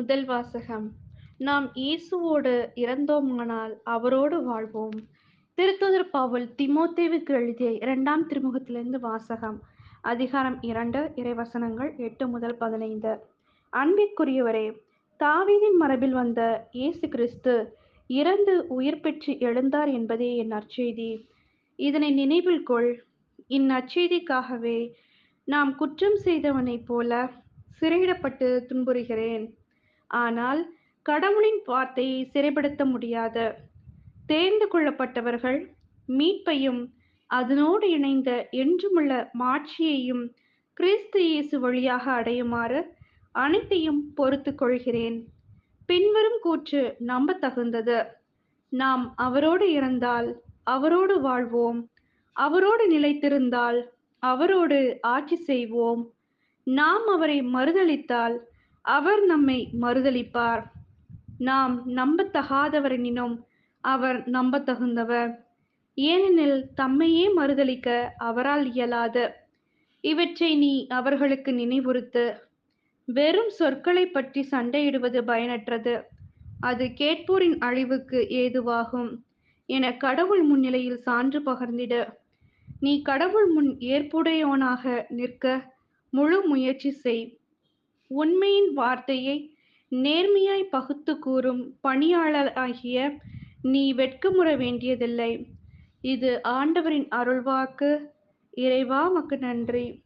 முதல் வாசகம் நாம் இயேசுவோடு இறந்தோமானால் அவரோடு வாழ்வோம். திருத்துதர் பாவல் திமோத்தேவுக்கு எழுதிய இரண்டாம் திருமுகத்திலிருந்து வாசகம். அதிகாரம் இரண்டு இறைவசனங்கள் எட்டு முதல் பதினைந்து. அன்பிற்குரியவரே தாவீதின் மரபில் வந்த இயேசு கிறிஸ்து இறந்து உயிர் பெற்று எழுந்தார் என்பதே என் நற்செய்தி. இதனை நினைவில் கொள் இந்நற்செய்திக்காகவே நாம் குற்றம் செய்தவனைப் போல சிறையிடப்பட்டு துன்புறுகிறேன். ஆனால் கடவுளின் வார்த்தையை சிறைப்படுத்த முடியாது. தேர்ந்து கொள்ளப்பட்டவர்கள் மீட்பையும் அதனோடு இணைந்த என்றுமுள்ள மாட்சியையும் கிறிஸ்து இயேசு வழியாக அடையுமாறு அனைத்தையும் பொறுத்து கொள்கிறேன். பின்வரும் கூற்று நம்ப தகுந்தது நாம் அவரோடு இறந்தால் அவரோடு வாழ்வோம். அவரோடு நிலைத்திருந்தால் அவரோடு ஆட்சி செய்வோம். நாம் அவரை மறுதளித்தால் அவர் நம்மை மறுதளிப்பார் நாம் நம்பத்தகாதவரெனினும் அவர் நம்பத்தகுந்தவர். ஏனெனில் தம்மையே மறுதளிக்க அவரால் இயலாது. இவற்றை நீ அவர்களுக்கு நினைவுறுத்து. வெறும் சொற்களை பற்றி சண்டையிடுவது பயனற்றது. அது கேட்போரின் அழிவுக்கு ஏதுவாகும். என கடவுள் முன்னிலையில் சான்று பகர்ந்திடு. நீ கடவுள் முன் ஏற்புடையோனாக நிற்க முழு முயற்சி செய். உண்மையின் வார்த்தையை நேர்மையாய் பகுத்து கூறும் பணியாளராகிய நீ வெட்கமுற வேண்டியதில்லை. இது ஆண்டவரின் அருள்வாக்கு. இறைவா மக்கு நன்றி.